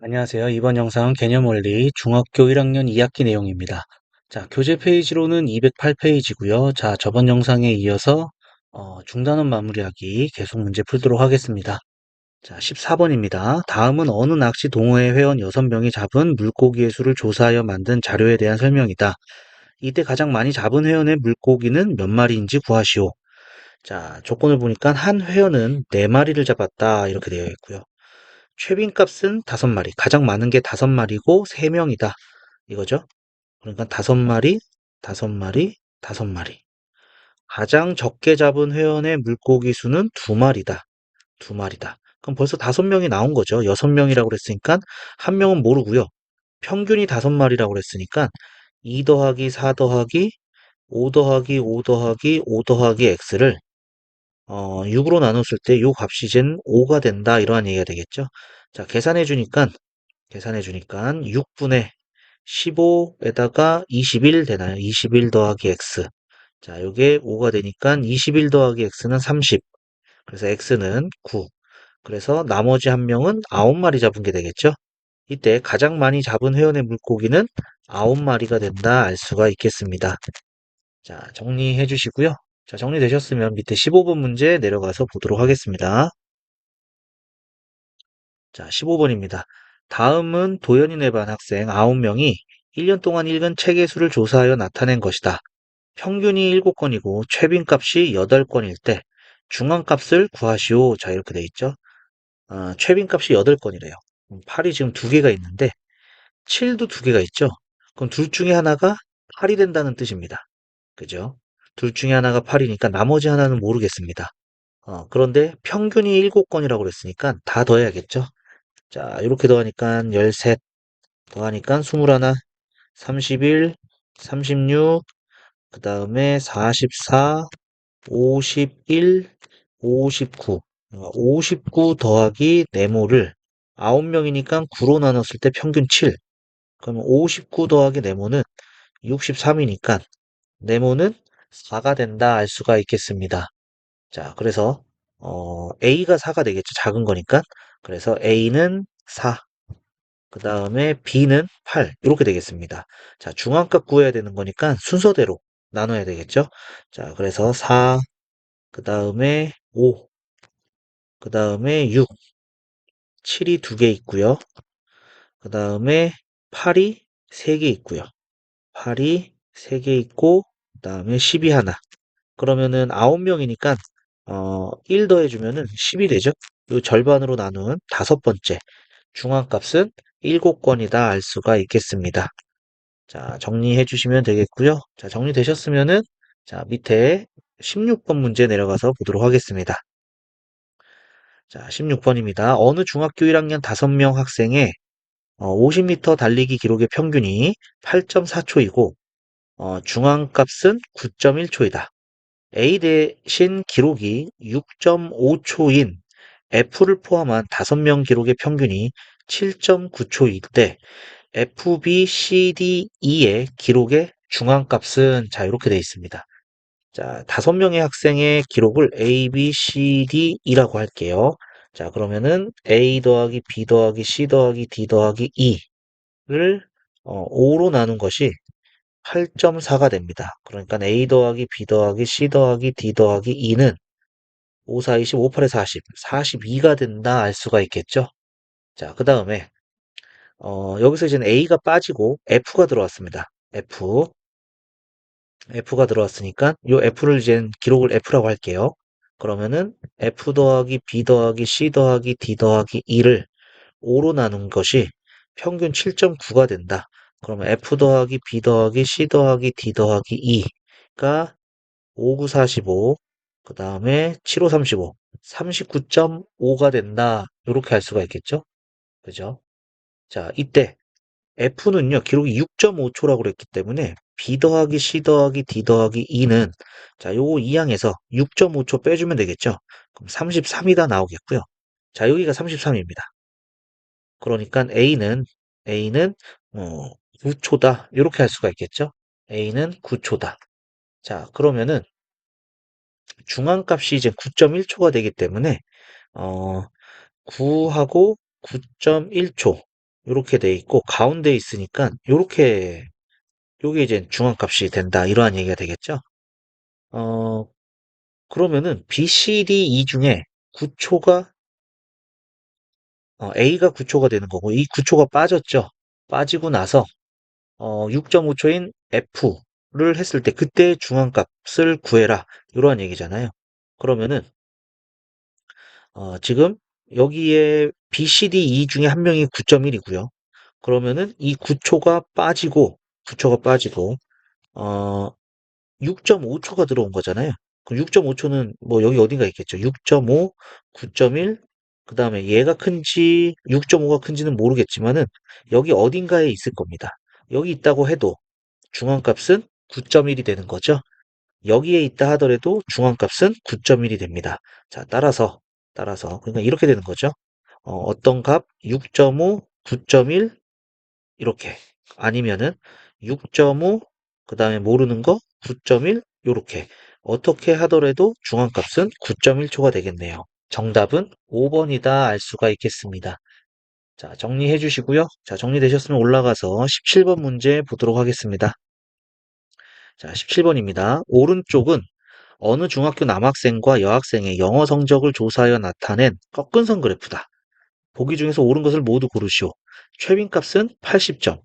안녕하세요. 이번 영상은 개념 원리 중학교 1학년 2학기 내용입니다. 자, 교재 페이지로는 208페이지고요. 자, 저번 영상에 이어서 어, 중단원 마무리하기 계속 문제 풀도록 하겠습니다. 자, 14번입니다. 다음은 어느 낚시 동호회 회원 6명이 잡은 물고기의 수를 조사하여 만든 자료에 대한 설명이다. 이때 가장 많이 잡은 회원의 물고기는 몇 마리인지 구하시오. 자, 조건을 보니까 한 회원은 4마리를 잡았다. 이렇게 되어 있고요. 최빈값은 다섯 마리, 가장 많은 게 다섯 마리고 세 명이다. 이거죠? 그러니까 다섯 마리, 다섯 마리, 다섯 마리. 가장 적게 잡은 회원의 물고기 수는 두 마리다. 두 마리다. 그럼 벌써 다섯 명이 나온 거죠. 여섯 명이라고 그랬으니까 한 명은 모르고요. 평균이 다섯 마리라고 그랬으니까 2 더하기 4 더하기 5 더하기 5 더하기 5 더하기 x를 어, 6으로 나눴을 때 요 값이 이젠 5가 된다 이러한 얘기가 되겠죠. 자, 계산해 주니까 계산해 주니까 6분의 15에다가 21 되나요? 21 더하기 x. 자, 요게 5가 되니까 21 더하기 x는 30. 그래서 x는 9. 그래서 나머지 한 명은 9마리 잡은 게 되겠죠? 이때 가장 많이 잡은 회원의 물고기는 9마리가 된다 알 수가 있겠습니다. 자, 정리해 주시고요. 자, 정리되셨으면 밑에 15번 문제 내려가서 보도록 하겠습니다. 자, 15번입니다. 다음은 도연이네 반 학생 9명이 1년 동안 읽은 책의 수를 조사하여 나타낸 것이다. 평균이 7건이고 최빈값이 8건일 때 중앙값을 구하시오. 자, 이렇게 돼 있죠. 아, 최빈값이 8건이래요. 8이 지금 두 개가 있는데 7도 두 개가 있죠. 그럼 둘 중에 하나가 8이 된다는 뜻입니다. 그죠? 둘 중에 하나가 8이니까 나머지 하나는 모르겠습니다. 어, 그런데 평균이 7건이라고 그랬으니까 다 더해야겠죠? 자, 이렇게 더하니까 13, 더하니까 21, 31, 36, 그 다음에 44, 51, 59. 59 더하기 네모를 9명이니까 9로 나눴을 때 평균 7. 그러면 59 더하기 네모는 63이니까 네모는 4가 된다 알 수가 있겠습니다. 자, 그래서 어, A가 4가 되겠죠. 작은 거니까. 그래서 A는 4. 그 다음에 B는 8. 이렇게 되겠습니다. 자, 중앙값 구해야 되는 거니까 순서대로 나눠야 되겠죠. 자, 그래서 4, 그 다음에 5, 그 다음에 6, 7이 두개 있고요. 그 다음에 8이 3개 있고요. 8이 3개 있고, 그 다음에 10이 하나. 그러면은 9명이니까 어, 1 더해주면은 10이 되죠? 이 절반으로 나눈 다섯 번째 중앙값은 7건이다 알 수가 있겠습니다. 자, 정리해 주시면 되겠고요. 자, 정리되셨으면은 자, 밑에 16번 문제 내려가서 보도록 하겠습니다. 자, 16번입니다. 어느 중학교 1학년 5명 학생의 50m 달리기 기록의 평균이 8.4초이고 어, 중앙값은 9.1초이다. A 대신 기록이 6.5초인 F를 포함한 5명 기록의 평균이 7.9초일 때 F, B, C, D, E의 기록의 중앙값은 자 이렇게 되어 있습니다. 자, 다섯 명의 학생의 기록을 A, B, C, D, E라고 할게요. 자, 그러면은 A 더하기 B 더하기 C 더하기 D 더하기 E를 어, 5로 나눈 것이 8.4가 됩니다. 그러니까 A 더하기 B 더하기 C 더하기 D 더하기 E는 5, 4, 20, 5, 8에 40, 42가 된다 알 수가 있겠죠? 자, 그 다음에 어, 여기서 이제 A가 빠지고 F가 들어왔습니다. F. F가 들어왔으니까 이 F를 이제 기록을 F라고 할게요. 그러면은 F 더하기 B 더하기 C 더하기 D 더하기 E를 5로 나눈 것이 평균 7.9가 된다. 그러면 F 더하기 B 더하기 C 더하기 D 더하기 E가 5, 9, 45, 그 다음에 7, 5, 35, 39.5가 된다. 이렇게 할 수가 있겠죠? 그죠? 자, 이때 F는요, 기록이 6.5초라고 그랬기 때문에 B 더하기 C 더하기 D 더하기 E는 자, 요거 2항에서 6.5초 빼주면 되겠죠? 그럼 33이다 나오겠고요. 자, 여기가 33입니다. 그러니까 A는 A는 어, 9초다. 이렇게 할 수가 있겠죠? A는 9초다. 자, 그러면은 중앙값이 이제 9.1초가 되기 때문에 어, 9하고 9.1초 이렇게 돼 있고 가운데 있으니까 요렇게 요게 이제 중앙값이 된다 이러한 얘기가 되겠죠. 어, 그러면은 BCD 이 중에 9초가 A가 9초가 되는 거고 이 9초가 빠졌죠. 빠지고 나서 어, 6.5초인 F를 했을 때 그때 중앙값을 구해라 이러한 얘기잖아요. 그러면은 어, 지금 여기에 BCD 이 중에 한 명이 9.1이고요. 그러면은 이 9초가 빠지고 9초가 빠지고 어 6.5초가 들어온 거잖아요. 그럼 6.5초는 뭐 여기 어딘가 있겠죠. 6.5, 9.1, 그 다음에 얘가 큰지 6.5가 큰지는 모르겠지만은 여기 어딘가에 있을 겁니다. 여기 있다고 해도 중앙값은 9.1이 되는 거죠. 여기에 있다 하더라도 중앙값은 9.1이 됩니다. 자, 따라서 따라서 그러니까 이렇게 되는 거죠. 어, 떤값 6.5, 9.1 이렇게 아니면은 6.5 그 다음에 모르는 거 9.1 요렇게 어떻게 하더라도 중앙값은 9.1초가 되겠네요. 정답은 5번이다 알 수가 있겠습니다. 자, 정리해 주시고요. 자, 정리되셨으면 올라가서 17번 문제 보도록 하겠습니다. 자, 17번입니다. 오른쪽은 어느 중학교 남학생과 여학생의 영어 성적을 조사하여 나타낸 꺾은 선 그래프다. 보기 중에서 옳은 것을 모두 고르시오. 최빈값은 80점.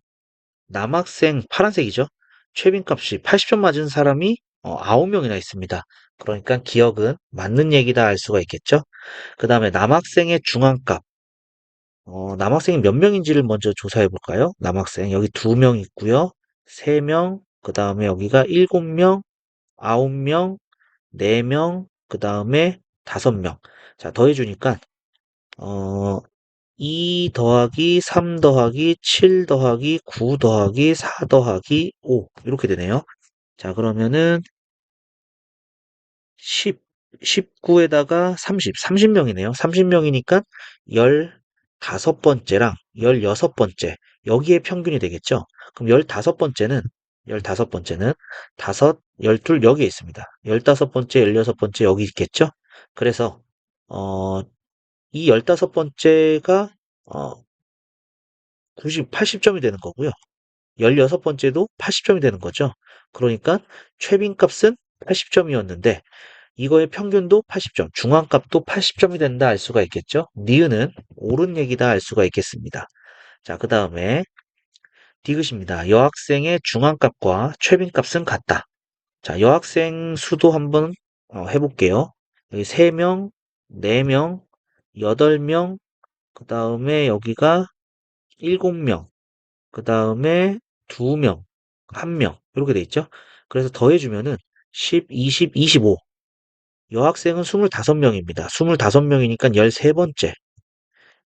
남학생 파란색이죠. 최빈값이 80점 맞은 사람이 9명이나 있습니다. 그러니까 기억은 맞는 얘기다 알 수가 있겠죠. 그 다음에 남학생의 중앙값. 어, 남학생이 몇 명인지를 먼저 조사해 볼까요? 남학생 여기 2명 있고요. 3명, 그 다음에 여기가 7명, 9명, 4명, 그 다음에 5명. 자, 더해 주니까 어, 2 더하기 3 더하기 7 더하기 9 더하기 4 더하기 5 이렇게 되네요. 자 그러면은 10, 19에다가 30, 30명이네요. 30명이니까 15번째랑 16번째 여기에 평균이 되겠죠. 그럼 15번째는 15번째는 5, 12 여기에 있습니다. 15번째, 16번째 여기 있겠죠. 그래서 어, 이 15번째가 어, 90, 80점이 되는 거고요. 16번째도 80점이 되는 거죠. 그러니까 최빈값은 80점이었는데 이거의 평균도 80점, 중앙값도 80점이 된다 알 수가 있겠죠. 니은은 옳은 얘기다 알 수가 있겠습니다. 자, 그 다음에 디귿입니다. 여학생의 중앙값과 최빈값은 같다. 자, 여학생 수도 한번 어, 해볼게요. 여기 3명, 4명, 8명, 그 다음에 여기가 7명, 그 다음에 2명, 1명, 이렇게 돼 있죠? 그래서 더해주면은 10, 20, 25. 여학생은 25명입니다. 25명이니까 13번째.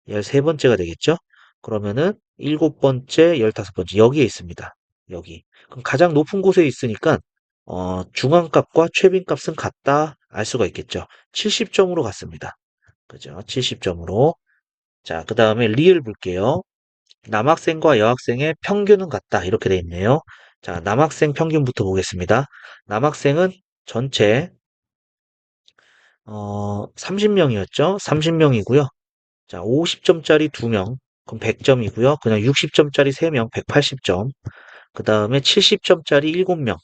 13번째가 되겠죠? 그러면은 7번째, 15번째. 여기에 있습니다. 여기. 그럼 가장 높은 곳에 있으니까, 어, 중앙값과 최빈값은 같다 알 수가 있겠죠. 70점으로 갔습니다. 그죠? 70점으로. 자, 그 다음에 리을 볼게요. 남학생과 여학생의 평균은 같다. 이렇게 돼 있네요. 자, 남학생 평균부터 보겠습니다. 남학생은 전체 어, 30명이었죠? 30명이고요. 자, 50점짜리 2명, 그럼 100점이고요. 그냥 60점짜리 3명, 180점. 그 다음에 70점짜리 7명,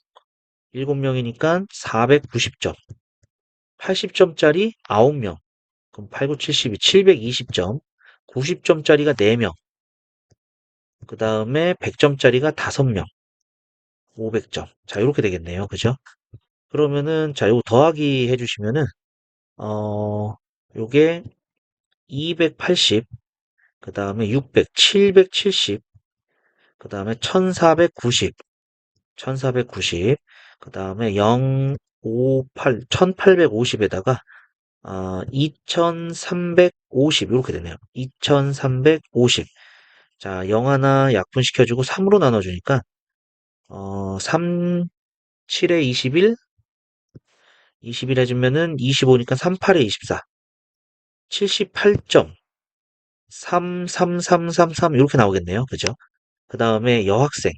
7명이니까 490점. 80점짜리 9명, 그럼 8, 9, 72, 720점. 90점짜리가 4명, 그 다음에 100점짜리가 5명. 500점. 자, 이렇게 되겠네요. 그죠? 그러면은, 자, 요거 더하기 해주시면은, 어, 요게 280, 그 다음에 600, 770, 그 다음에 1490, 1490, 그 다음에 058, 1850에다가, 어, 2350, 이렇게 되네요. 2350. 자, 0 하나 약분시켜주고 3으로 나눠주니까, 어, 3, 7에 21, 21 해주면은 25니까 38에 24. 78점. 33333 이렇게 나오겠네요. 그죠? 그 다음에 여학생.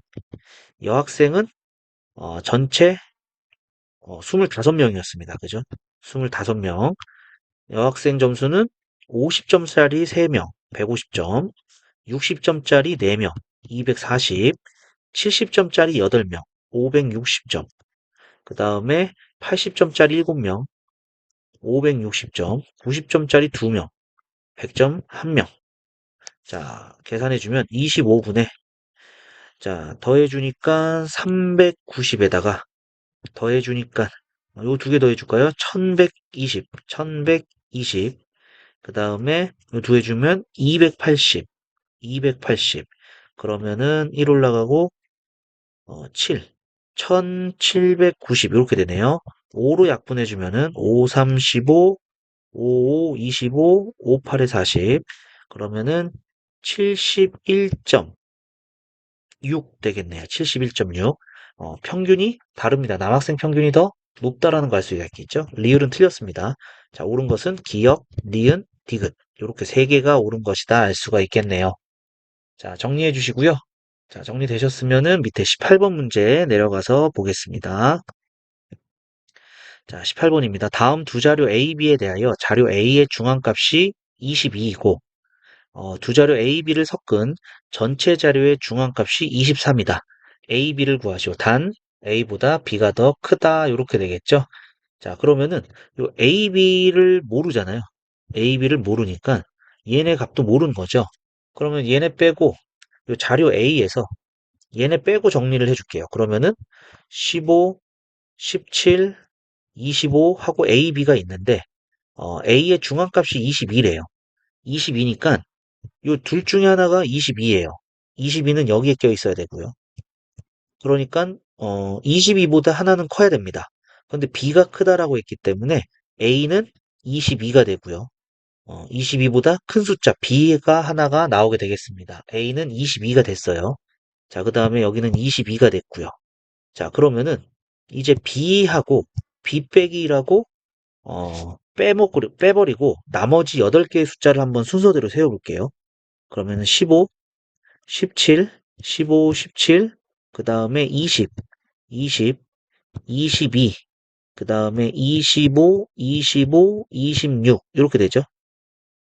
여학생은 어, 전체 어, 25명이었습니다. 그죠? 25명. 여학생 점수는 50점짜리 3명, 150점, 60점짜리 4명, 240, 70점짜리 8명, 560점, 그 다음에 80점짜리 7명, 560점, 90점짜리 2명, 100점 1명. 자, 계산해주면 25분에, 자, 더해주니까 390에다가, 더해주니까, 요 두 개 더해줄까요? 1120, 1120. 그 다음에 요 두 해주면 280, 280. 그러면은 1 올라가고, 어, 7, 1790 이렇게 되네요. 5로 약분해주면은 5, 3, 15, 5, 5, 25, 5, 8에 40. 그러면은 71.6 되겠네요. 71.6. 어, 평균이 다릅니다. 남학생 평균이 더 높다라는 걸 알 수가 있겠죠. 리을은 틀렸습니다. 자, 옳은 것은 기역, 니은, 디귿. 이렇게 세 개가 옳은 것이다 알 수가 있겠네요. 자, 정리해 주시고요. 자, 정리되셨으면은 밑에 18번 문제 내려가서 보겠습니다. 자, 18번입니다. 다음 두 자료 A, B에 대하여 자료 A의 중앙값이 22이고 어, 두 자료 A, B를 섞은 전체 자료의 중앙값이 23이다. A, B를 구하시오. 단 A보다 B가 더 크다. 이렇게 되겠죠. 자, 그러면은 요 A, B를 모르잖아요. A, B를 모르니까 얘네 값도 모르는 거죠. 그러면 얘네 빼고 요 자료 A에서 얘네 빼고 정리를 해줄게요. 그러면은 15, 17, 25 하고 A, B가 있는데 어, A의 중앙값이 22래요. 22니까 요둘 중에 하나가 22예요. 22는 여기에 껴 있어야 되고요. 그러니까 어, 22보다 하나는 커야 됩니다. 근데 B가 크다라고 했기 때문에 A는 22가 되고요. 어, 22보다 큰 숫자 B가 하나가 나오게 되겠습니다. A는 22가 됐어요. 자, 그 다음에 여기는 22가 됐고요. 자, 그러면은 이제 B하고 B 빼기 1하고 어, 빼먹고, 빼버리고 나머지 8개의 숫자를 한번 순서대로 세워볼게요. 그러면은 15, 17, 15, 17, 그 다음에 20, 20, 22, 그 다음에 25, 25, 26 이렇게 되죠.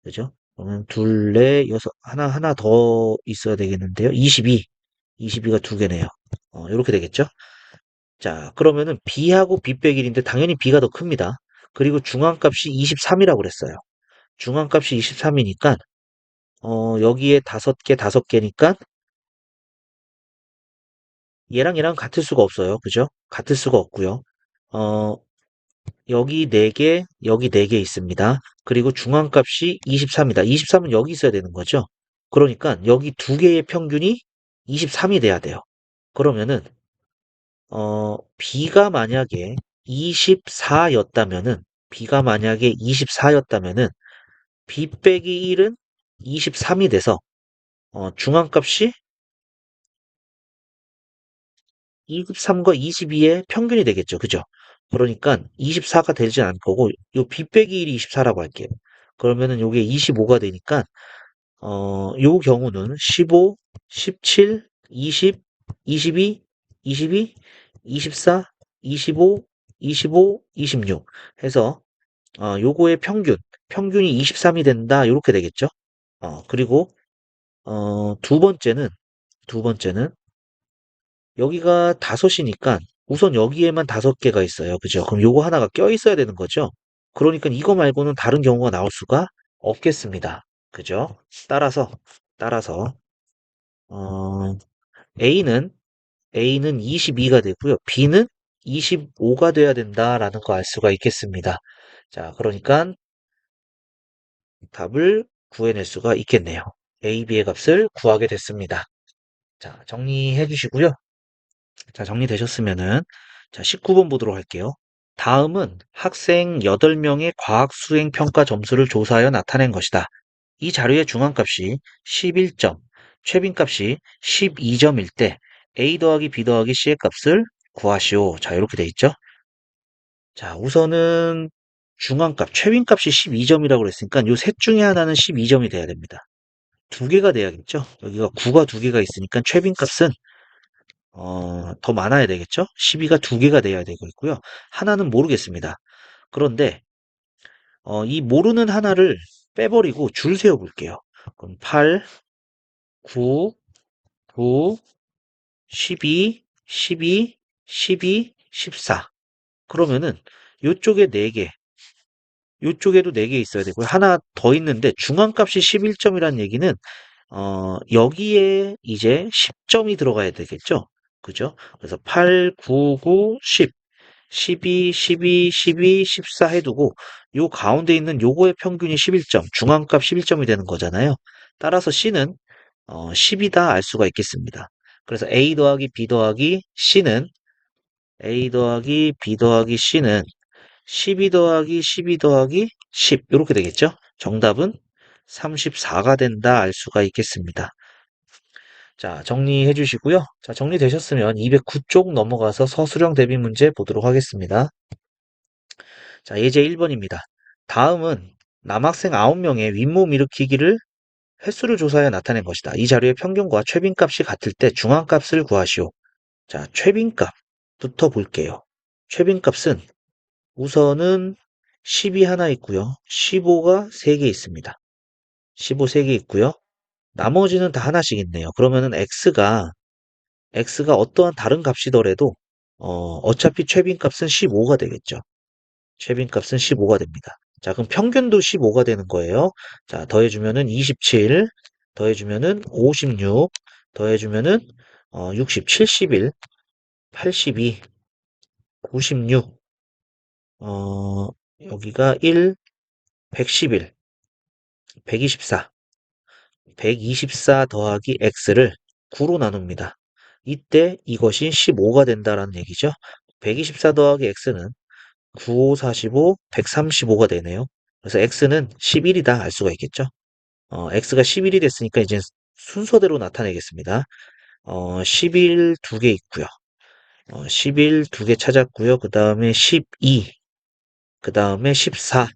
그죠? 그러면 둘, 넷, 여섯, 하나, 하나 더 있어야 되겠는데요. 22, 22가 두 개네요. 어, 이렇게 되겠죠. 자, 그러면은 B하고 B 빼기 1인데 당연히 B가 더 큽니다. 그리고 중앙값이 23이라고 그랬어요. 중앙값이 23이니까 어, 여기에 다섯 개, 다섯 개니까 얘랑 얘랑 같을 수가 없어요. 그죠? 같을 수가 없고요. 어, 여기 4개, 여기 4개 있습니다. 그리고 중앙값이 23이다. 23은 여기 있어야 되는 거죠. 그러니까 여기 두 개의 평균이 23이 돼야 돼요. 그러면은 어, B가 만약에 24였다면은 B가 만약에 24였다면은 B 빼기 1은 23이 돼서 어, 중앙값이 23과 22의 평균이 되겠죠. 그죠? 그러니까 24가 되지 않을 거고 요 B 빼기 1이 24라고 할게요. 그러면은 요게 25가 되니까 어, 요 경우는 15, 17, 20, 22, 22, 24, 25, 25, 26 해서 어, 요거의 평균, 평균이 23이 된다. 이렇게 되겠죠. 어, 그리고 어, 두 번째는 두 번째는 여기가 다섯이니까 우선 여기에만 다섯 개가 있어요. 그죠? 그럼 요거 하나가 껴 있어야 되는 거죠. 그러니까 이거 말고는 다른 경우가 나올 수가 없겠습니다. 그죠? 따라서 따라서 어, A는 A는 22가 되고요. B는 25가 돼야 된다라는 거 알 수가 있겠습니다. 자, 그러니까 답을 구해낼 수가 있겠네요. A, B의 값을 구하게 됐습니다. 자, 정리해 주시고요. 자, 정리되셨으면은 자, 19번 보도록 할게요. 다음은 학생 8명의 과학 수행 평가 점수를 조사하여 나타낸 것이다. 이 자료의 중앙값이 11점, 최빈값이 12점일 때 A 더하기 B 더하기 C의 값을 구하시오. 자, 이렇게 돼 있죠. 자, 우선은 중앙값, 최빈값이 12점이라고 그랬으니까 이 셋 중에 하나는 12점이 돼야 됩니다. 두 개가 돼야겠죠. 여기가 9가 두 개가 있으니까 최빈값은 어, 더 많아야 되겠죠. 12가 두 개가 돼야 되고 있고요. 하나는 모르겠습니다. 그런데 어, 이 모르는 하나를 빼버리고 줄 세워 볼게요. 그럼 8, 9, 9, 12, 12, 12, 14. 그러면은 요쪽에 4개, 요쪽에도 4개 있어야 되고요. 하나 더 있는데 중앙값이 11점이라는 얘기는 어, 여기에 이제 10점이 들어가야 되겠죠? 그죠? 그래서 8, 9, 9, 10, 12, 12, 12, 14 해두고 요 가운데 있는 요거의 평균이 11점, 중앙값 11점이 되는 거잖아요. 따라서 C는 어, 10이다 알 수가 있겠습니다. 그래서 A 더하기 B 더하기 C는 A 더하기 B 더하기 C는 12 더하기 12 더하기 10 이렇게 되겠죠? 정답은 34가 된다 알 수가 있겠습니다. 자, 정리해 주시고요. 자, 정리되셨으면 209쪽 넘어가서 서술형 대비 문제 보도록 하겠습니다. 자, 예제 1번입니다. 다음은 남학생 9명의 윗몸 일으키기를 횟수를 조사하여 나타낸 것이다. 이 자료의 평균과 최빈값이 같을 때 중앙값을 구하시오. 자, 최빈값부터 볼게요. 최빈값은 우선은 10이 하나 있고요. 15가 3개 있습니다. 15 3개 있고요. 나머지는 다 하나씩 있네요. 그러면은 x가 x가 어떠한 다른 값이더라도 어, 어차피 최빈값은 15가 되겠죠. 최빈값은 15가 됩니다. 자, 그럼 평균도 15가 되는 거예요. 자, 더해주면은 27, 더해주면은 56, 더해주면은 어, 60, 71, 82, 96, 어, 여기가 1, 111, 124, 124 더하기 x를 9로 나눕니다. 이때 이것이 15가 된다라는 얘기죠. 124 더하기 x는 9, 5, 45, 135가 되네요. 그래서 x는 11이다 알 수가 있겠죠. 어, x가 11이 됐으니까 이제 순서대로 나타내겠습니다. 어, 11 두 개 있고요. 어, 11 두 개 찾았고요. 그 다음에 12, 그 다음에 14,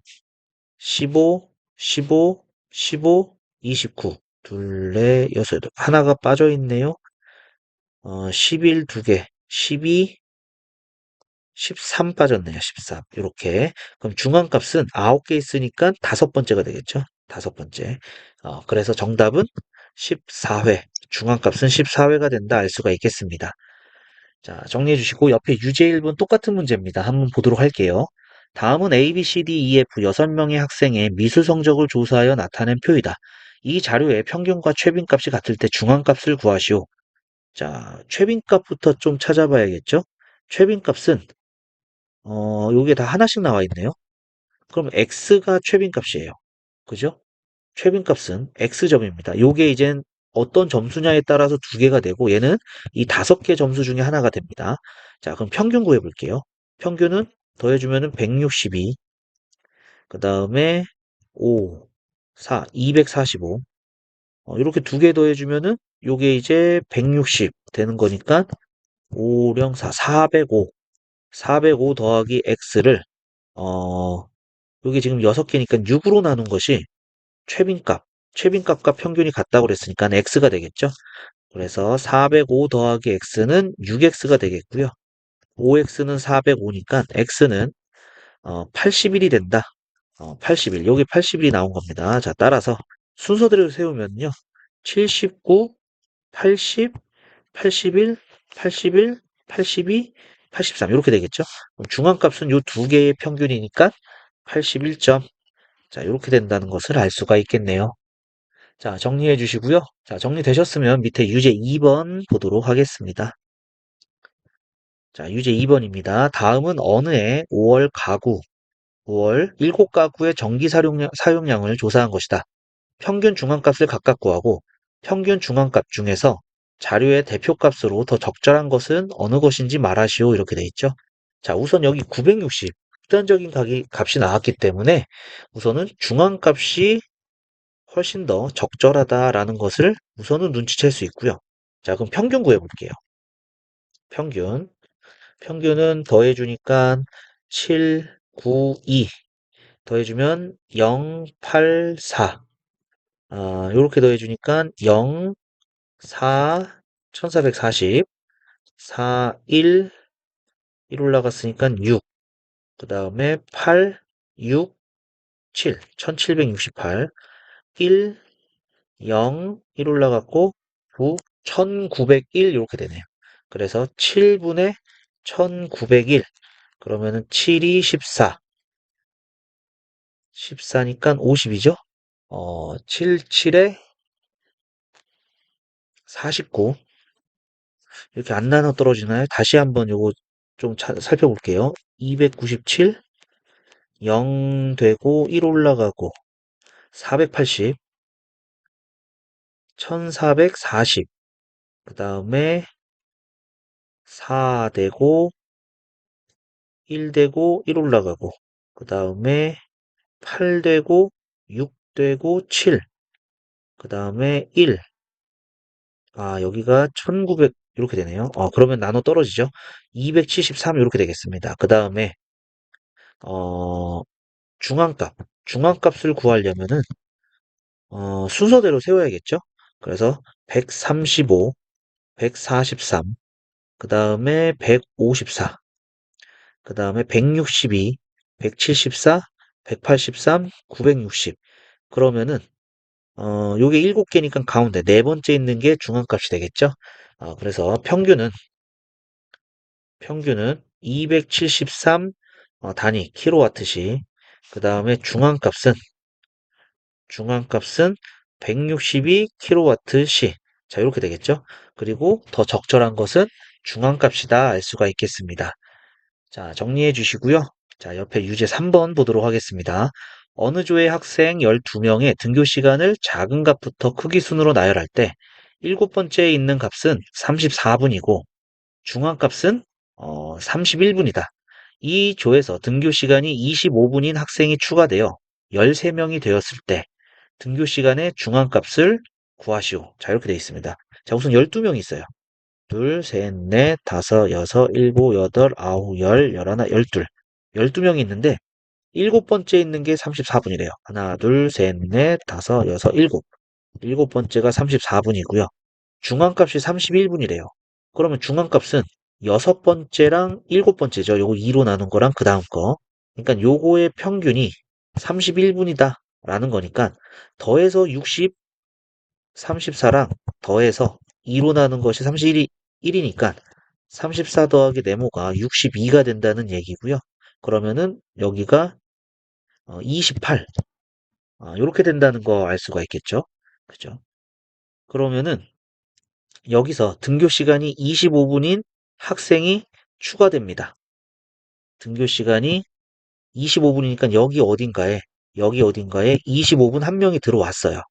15, 15, 15, 29, 둘, 넷, 여섯, 하나가 빠져 있네요. 어, 11 두 개, 12, 13 빠졌네요. 13. 이렇게. 그럼 중앙값은 9개 있으니까 다섯 번째가 되겠죠. 다섯 번째. 어, 그래서 정답은 14회. 중앙값은 14회가 된다 알 수가 있겠습니다. 자, 정리해 주시고 옆에 유제 1번 똑같은 문제입니다. 한번 보도록 할게요. 다음은 A, B, C, D, E, F 6명의 학생의 미술 성적을 조사하여 나타낸 표이다. 이 자료의 평균과 최빈값이 같을 때 중앙값을 구하시오. 자, 최빈값부터 좀 찾아봐야겠죠? 최빈값은 어, 요게 다 하나씩 나와 있네요. 그럼 x가 최빈값이에요. 그죠? 최빈값은 x점입니다. 요게 이젠 어떤 점수냐에 따라서 두 개가 되고 얘는 이 다섯 개 점수 중에 하나가 됩니다. 자, 그럼 평균 구해 볼게요. 평균은 더해 주면은 162, 그 다음에 5, 4, 245. 어, 이렇게 두 개 더해주면은 요게 이제 160 되는 거니까 5, 0, 4, 405. 405 더하기 x를 어 여기 지금 6개니까 6으로 나눈 것이 최빈값, 최빈값과 평균이 같다고 그랬으니까 x가 되겠죠. 그래서 405 더하기 x는 6x가 되겠고요. 5x는 405니까 x는 어, 81이 된다. 어, 81. 여기 81이 나온 겁니다. 자, 따라서 순서대로 세우면요. 79, 80, 81, 81, 82, 83 이렇게 되겠죠. 중앙값은 이 두 개의 평균이니까 81점. 자, 이렇게 된다는 것을 알 수가 있겠네요. 자, 정리해 주시고요. 자, 정리되셨으면 밑에 유제 2번 보도록 하겠습니다. 자, 유제 2번입니다. 다음은 어느 해 5월 가구, 5월 7가구의 전기 사용량, 사용량을 조사한 것이다. 평균 중앙값을 각각 구하고 평균 중앙값 중에서 자료의 대표값으로 더 적절한 것은 어느 것인지 말하시오 이렇게 돼 있죠. 자 우선 여기 960 극단적인 값이, 값이 나왔기 때문에 우선은 중앙값이 훨씬 더 적절하다라는 것을 우선은 눈치챌 수 있고요. 자 그럼 평균 구해 볼게요. 평균 평균은 더해주니까 7, 9, 2 더해주면 0, 8, 4 아, 요렇게 더해주니까 0, 4, 1440, 4, 1, 1 올라갔으니까 6, 그 다음에 8, 6, 7, 1768, 1, 0, 1 올라갔고 9, 1901 이렇게 되네요. 그래서 7분의 1901 그러면은 7이 14 14니까 50이죠? 어, 7, 7에 49 이렇게 안 나눠 떨어지나요? 다시 한번 요거 좀 차- 살펴볼게요. 297 0 되고 1 올라가고 480 1440 그 다음에 4 되고 1 되고 1 올라가고 그 다음에 8 되고 6 되고 7 그 다음에 1 아, 여기가 1900 이렇게 되네요. 어, 그러면 나눠 떨어지죠. 273 이렇게 되겠습니다. 그 다음에 어, 중앙값. 중앙값을 구하려면은 어, 순서대로 세워야겠죠. 그래서 135, 143, 그 다음에 154, 그 다음에 162, 174, 183, 960. 그러면은 어, 요게 7개니까 가운데 네 번째 있는 게 중앙값이 되겠죠. 어, 그래서 평균은 평균은 273 어, 단위 킬로와트시. 그 다음에 중앙값은 중앙값은 162 킬로와트시. 자, 이렇게 되겠죠. 그리고 더 적절한 것은 중앙값이다 알 수가 있겠습니다. 자, 정리해 주시고요. 자, 옆에 유제 3번 보도록 하겠습니다. 어느 조의 학생 12명의 등교 시간을 작은 값부터 크기 순으로 나열할 때 일곱 번째에 있는 값은 34분이고 중앙값은 어, 31분이다. 이 조에서 등교 시간이 25분인 학생이 추가되어 13명이 되었을 때 등교 시간의 중앙값을 구하시오. 자, 이렇게 되어 있습니다. 자, 우선 12명이 있어요. 둘, 셋, 넷, 다섯, 여섯, 일곱, 여덟, 아홉, 열, 열하나, 열둘. 12명이 있는데 일곱 번째 있는 게 34분이래요. 하나, 둘, 셋, 넷, 다섯, 여섯, 일곱. 일곱 번째가 34분이고요. 중앙값이 31분이래요. 그러면 중앙값은 여섯 번째랑 일곱 번째죠. 요거 2로 나눈 거랑 그 다음 거. 그러니까 요거의 평균이 31분이다. 라는 거니까 더해서 60, 34랑 더해서 2로 나눈 것이 31이 1이니까 34 더하기 네모가 62가 된다는 얘기고요. 그러면은 여기가 28 이렇게 된다는 거 알 수가 있겠죠. 그죠? 그러면은 여기서 등교 시간이 25분인 학생이 추가됩니다. 등교 시간이 25분이니까 여기 어딘가에 여기 어딘가에 25분 한 명이 들어왔어요.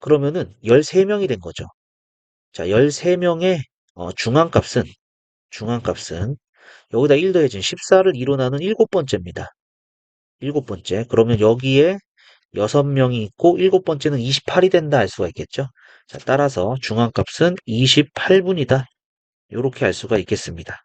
그러면은 13명이 된 거죠. 자, 13명의 어, 중앙값은 중앙값은 여기다 1 더해진 14를 2로 나눈 7번째입니다. 7번째. 그러면 여기에 6명이 있고 7번째는 28이 된다 알 수가 있겠죠. 자, 따라서 중앙값은 28분이다. 이렇게 알 수가 있겠습니다.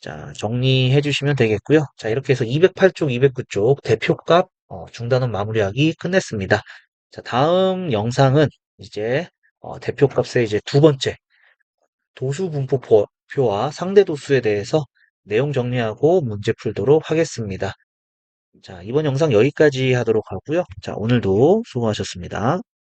자, 정리해 주시면 되겠고요. 자, 이렇게 해서 208쪽, 209쪽 대표값 어, 중단원 마무리하기 끝냈습니다. 자, 다음 영상은 이제 어, 대표값의 이제 두 번째 도수 분포표와 상대 도수에 대해서 내용 정리하고 문제 풀도록 하겠습니다. 자, 이번 영상 여기까지 하도록 하고요. 자, 오늘도 수고하셨습니다.